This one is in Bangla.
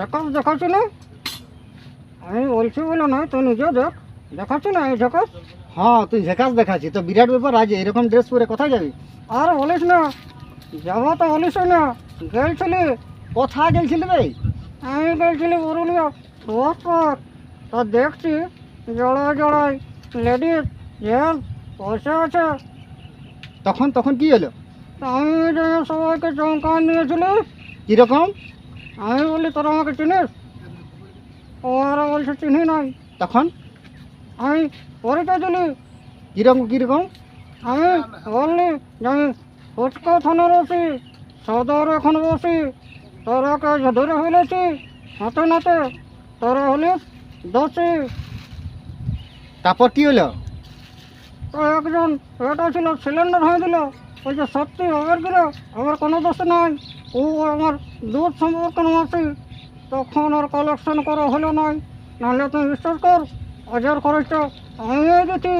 ঝাকাস দেখাচ্ছি না? আমি বলছি বলে নয় তুই নিজে দেখ দেখাচ্ছি না এই ঝাকাস হ্যাঁ তুই ঝেকাস দেখাচ্ছি তো বিরাট ব্যাপার আজ এরকম ড্রেস পরে কোথায় যাবি? আর বলিস না যাব তো বলিস না গেলছিলি? কোথায় গেছিলি রে? আমি গেলছিলি পুরুলিয়া পর। দেখছি জড়ায় জড়ায় লেডিস জেন্টস বসে আছে। তখন তখন কি হলো? আমি সবাইকে চমকান নিয়েছিলি। কীরকম? আমি বলি তোরা আমাকে চিনিস? ওরা বলছে চিনি নাই। তখন? আমি পরিচয় দিলি কীরকম কীরকম? আমি বললি যে আমি ফুচকা থানার আছি সদর এখন বসি তোরাকে ধরে ফেলেছি হাতে নাতে তোরা হলিস দোষী। তারপর কি হলো? তো একজন এটা ছিল সিলিন্ডার হয়ে দিল। ওই যে সত্যি ওর দিল আমার কোনো দোষ নাই। ও আমার দুধ সম্পর্কে মাসি তখন আর কালেকশন করা হলো নয় নাহলে তুমি বিশ্বাস কর, হাজার খরচটা আমিও দিচ্ছি